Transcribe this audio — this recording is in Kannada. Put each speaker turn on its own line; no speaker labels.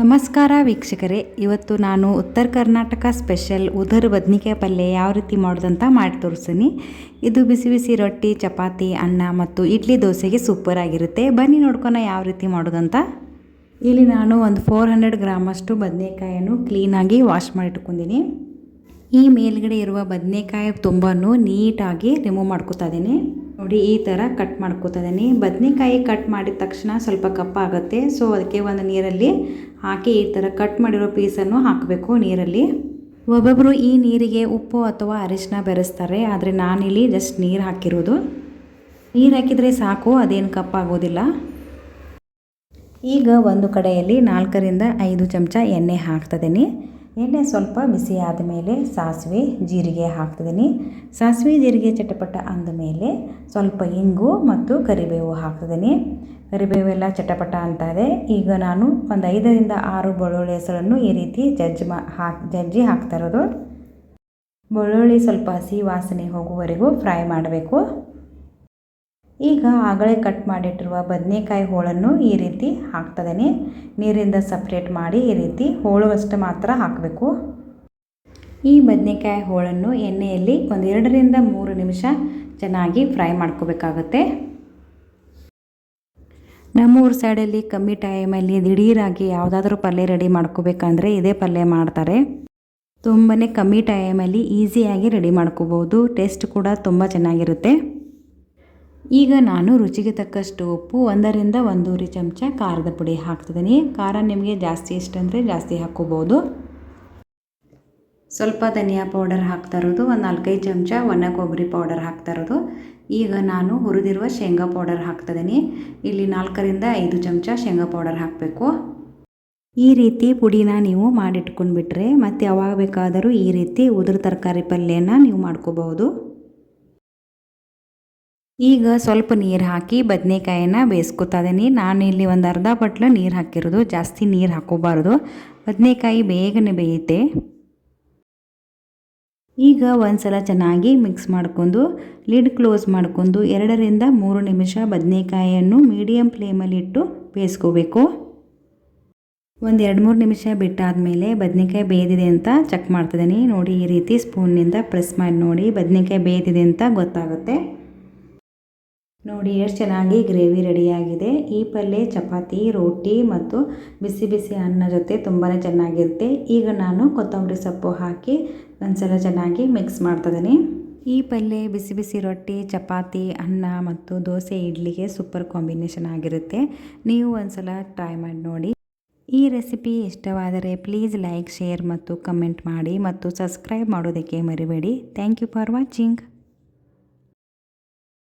ನಮಸ್ಕಾರ ವೀಕ್ಷಕರೇ. ಇವತ್ತು ನಾನು ಉತ್ತರ ಕರ್ನಾಟಕ ಸ್ಪೆಷಲ್ ಉದರ್ ಬದ್ನಿಕಾಯಿ ಪಲ್ಯ ಯಾವ ರೀತಿ ಮಾಡೋದಂತ ಮಾಡಿ ತೋರಿಸ್ತೀನಿ. ಇದು ಬಿಸಿ ಬಿಸಿ ರೊಟ್ಟಿ, ಚಪಾತಿ, ಅನ್ನ ಮತ್ತು ಇಡ್ಲಿ ದೋಸೆಗೆ ಸೂಪರ್ ಆಗಿರುತ್ತೆ. ಬನ್ನಿ ನೋಡ್ಕೊಣ ಯಾವ ರೀತಿ ಮಾಡೋದಂತ. ಇಲ್ಲಿ ನಾನು ಒಂದು ಫೋರ್ ಹಂಡ್ರೆಡ್ ಗ್ರಾಮಷ್ಟು ಬದನೆಕಾಯನ್ನು ಕ್ಲೀನಾಗಿ ವಾಶ್ ಮಾಡಿಟ್ಕೊಂಡಿನಿ. ಈ ಮೇಲ್ಗಡೆ ಇರುವ ಬದನೆಕಾಯಿ ತುಂಬನ್ನು ನೀಟಾಗಿ ರಿಮೂವ್ ಮಾಡ್ಕೊತಾ ಇದ್ದೀನಿ. ನೋಡಿ, ಈ ಥರ ಕಟ್ ಮಾಡ್ಕೋತಿದ್ದೀನಿ ಬದನೆಕಾಯಿ ಕಟ್ ಮಾಡಿದ ತಕ್ಷಣ ಸ್ವಲ್ಪ ಕಪ್ಪಾಗುತ್ತೆ ಸೊ ಅದಕ್ಕೆ ಒಂದು ನೀರಲ್ಲಿ ಹಾಕಿ ಈ ಥರ ಕಟ್ ಮಾಡಿರೋ ಪೀಸನ್ನು ಹಾಕಬೇಕು ನೀರಲ್ಲಿ. ಒಬ್ಬೊಬ್ಬರು ಈ ನೀರಿಗೆ ಉಪ್ಪು ಅಥವಾ ಅರಿಶಿನ ಬೆರೆಸ್ತಾರೆ. ಆದರೆ ನಾನಿಲ್ಲಿ ಜಸ್ಟ್ ನೀರು ಹಾಕಿರೋದು. ನೀರು ಹಾಕಿದರೆ ಸಾಕು, ಅದೇನು ಕಪ್ಪಾಗೋದಿಲ್ಲ ಈಗ ಒಂದು ಕಡೆಯಲ್ಲಿ ನಾಲ್ಕರಿಂದ ಐದು ಚಮಚ ಎಣ್ಣೆ ಹಾಕ್ತಿದ್ದೀನಿ ಎಣ್ಣೆ ಸ್ವಲ್ಪ ಬಿಸಿ ಆದಮೇಲೆ ಸಾಸಿವೆ, ಜೀರಿಗೆ ಹಾಕ್ತಿದ್ದೀನಿ. ಸಾಸಿವೆ, ಜೀರಿಗೆ ಚಟಪಟ ಅಂದ ಮೇಲೆ ಸ್ವಲ್ಪ ಇಂಗು ಮತ್ತು ಕರಿಬೇವು ಹಾಕ್ತಿದ್ದೀನಿ. ಕರಿಬೇವೆಲ್ಲ ಚಟಪಟ ಅಂತ ಇದೆ. ಈಗ ನಾನು ಒಂದು ಐದರಿಂದ ಆರು ಬೆಳ್ಳುಳ್ಳಿ ಹೆಸರನ್ನು ಈ ರೀತಿ ಜಜ್ಜಿ ಮಾ, ಹಾಕಿ, ಜಜ್ಜಿ ಹಾಕ್ತಾ ಇರೋದು. ಬೆಳ್ಳುಳ್ಳಿ ಸ್ವಲ್ಪ ಹಸಿ ವಾಸನೆ ಹೋಗುವವರೆಗೂ ಫ್ರೈ ಮಾಡಬೇಕು. ಈಗ ಆಗಲೇ ಕಟ್ ಮಾಡಿಟ್ಟಿರುವ ಬದನೆಕಾಯಿ ಹೋಳನ್ನು ಈ ರೀತಿ ಹಾಕ್ತದೇನೆ. ನೀರಿಂದ ಸಪ್ರೇಟ್ ಮಾಡಿ ಈ ರೀತಿ ಹೋಳುವಷ್ಟು ಮಾತ್ರ ಹಾಕಬೇಕು. ಈ ಬದನೆಕಾಯಿ ಹೋಳನ್ನು ಎಣ್ಣೆಯಲ್ಲಿ ಒಂದು ಎರಡರಿಂದ ಮೂರು ನಿಮಿಷ ಚೆನ್ನಾಗಿ ಫ್ರೈ ಮಾಡ್ಕೋಬೇಕಾಗತ್ತೆ. ನಮ್ಮೂರು ಸೈಡಲ್ಲಿ ಕಮ್ಮಿ ಟೈಮಲ್ಲಿ ದಿಢೀರಾಗಿ ಯಾವುದಾದ್ರೂ ಪಲ್ಯ ರೆಡಿ ಮಾಡ್ಕೋಬೇಕಂದ್ರೆ ಇದೇ ಪಲ್ಯ ಮಾಡ್ತಾರೆ. ತುಂಬಾ ಕಮ್ಮಿ ಟೈಮಲ್ಲಿ ಈಸಿಯಾಗಿ ರೆಡಿ ಮಾಡ್ಕೋಬೋದು ಟೇಸ್ಟ್ ಕೂಡ ತುಂಬ ಚೆನ್ನಾಗಿರುತ್ತೆ. ಈಗ ನಾನು ರುಚಿಗೆ ತಕ್ಕಷ್ಟು ಉಪ್ಪು ಒಂದರಿಂದ ಒಂದೂವರೆ ಚಮಚ ಖಾರದ ಪುಡಿ ಹಾಕ್ತಿದ್ದೀನಿ. ಖಾರ ನಿಮಗೆ ಜಾಸ್ತಿ ಇಷ್ಟ ಅಂದರೆ ಜಾಸ್ತಿ ಹಾಕ್ಕೋಬೋದು. ಸ್ವಲ್ಪ ಧನಿಯಾ ಪೌಡರ್ ಹಾಕ್ತಾ ಇರೋದು, ಒಂದು ನಾಲ್ಕೈದು ಚಮಚ ಒಣ ಕೊಬ್ಬರಿ ಪೌಡರ್ ಹಾಕ್ತಾ ಇರೋದು. ಈಗ ನಾನು ಹುರಿದಿರುವ ಶೇಂಗಾ ಪೌಡರ್ ಹಾಕ್ತಿದ್ದೀನಿ ಇಲ್ಲಿ ನಾಲ್ಕರಿಂದ ಐದು ಚಮಚ ಶೇಂಗಾ ಪೌಡರ್ ಹಾಕಬೇಕು. ಈ ರೀತಿ ಪುಡಿನ ನೀವು ಮಾಡಿಟ್ಕೊಂಡ್ಬಿಟ್ರೆ ಮತ್ತು ಯಾವಾಗ ಬೇಕಾದರೂ ಈ ರೀತಿ ಉದುರು ತರಕಾರಿ ಪಲ್ಯನ ನೀವು ಮಾಡ್ಕೋಬಹುದು ಈಗ ಸ್ವಲ್ಪ ನೀರು ಹಾಕಿ ಬದನೆಕಾಯಿನ ಬೇಯಿಸ್ಕೊತಾ ಇದ್ದೀನಿ ನಾನು ಇಲ್ಲಿ ಒಂದು ಅರ್ಧ ಬಟ್ಲು ನೀರು ಹಾಕಿರೋದು, ಜಾಸ್ತಿ ನೀರು ಹಾಕೋಬಾರ್ದು. ಬದನೆಕಾಯಿ ಬೇಗನೆ ಬೇಯುತ್ತೆ. ಈಗ ಒಂದ್ಸಲ ಚೆನ್ನಾಗಿ ಮಿಕ್ಸ್ ಮಾಡ್ಕೊಂಡು, ಲಿಡ್ ಕ್ಲೋಸ್ ಮಾಡ್ಕೊಂಡು ಎರಡರಿಂದ ಮೂರು ನಿಮಿಷ ಬದನೆಕಾಯಿಯನ್ನು ಮೀಡಿಯಮ್ ಫ್ಲೇಮಲ್ಲಿ ಇಟ್ಟು ಬೇಯಿಸ್ಕೋಬೇಕು. ಒಂದು ಎರಡು ಮೂರು ನಿಮಿಷ ಬಿಟ್ಟಾದಮೇಲೆ ಬದನೆಕಾಯಿ ಬೇಯ್ದಿದೆ ಅಂತ ಚೆಕ್ ಮಾಡ್ತಿದ್ದೀನಿ. ನೋಡಿ ಈ ರೀತಿ ಸ್ಪೂನ್ನಿಂದ ಪ್ರೆಸ್ ಮಾಡಿ ನೋಡಿ ಬದನೆಕಾಯಿ ಬೇಯ್ದಿದೆ ಅಂತ ಗೊತ್ತಾಗುತ್ತೆ. ನೋಡಿ, ಎಷ್ಟು ಚೆನ್ನಾಗಿ ಗ್ರೇವಿ ರೆಡಿಯಾಗಿದೆ. ಈ ಪಲ್ಯ, ಚಪಾತಿ, ರೋಟಿ ಮತ್ತು ಬಿಸಿ ಬಿಸಿ ಅನ್ನ ಜೊತೆ ತುಂಬಾ ಚೆನ್ನಾಗಿರುತ್ತೆ. ಈಗ ನಾನು ಕೊತ್ತಂಬರಿ ಸೊಪ್ಪು ಹಾಕಿ ಒಂದ್ಸಲ ಚೆನ್ನಾಗಿ ಮಿಕ್ಸ್ ಮಾಡ್ತಿದ್ದೀನಿ ಈ ಪಲ್ಯ, ಬಿಸಿ ಬಿಸಿ ರೊಟ್ಟಿ, ಚಪಾತಿ, ಅನ್ನ ಮತ್ತು ದೋಸೆ, ಇಡ್ಲಿಗೆ ಸೂಪರ್ ಕಾಂಬಿನೇಷನ್ ಆಗಿರುತ್ತೆ. ನೀವು ಒಂದ್ಸಲ ಟ್ರೈ ಮಾಡಿ ನೋಡಿ. ಈ ರೆಸಿಪಿ ಇಷ್ಟವಾದರೆ ಪ್ಲೀಸ್ ಲೈಕ್, ಶೇರ್ ಮತ್ತು ಕಮೆಂಟ್ ಮಾಡಿ ಮತ್ತು ಸಬ್ಸ್ಕ್ರೈಬ್ ಮಾಡೋದಕ್ಕೆ ಮರಿಬೇಡಿ. Thank you for watching.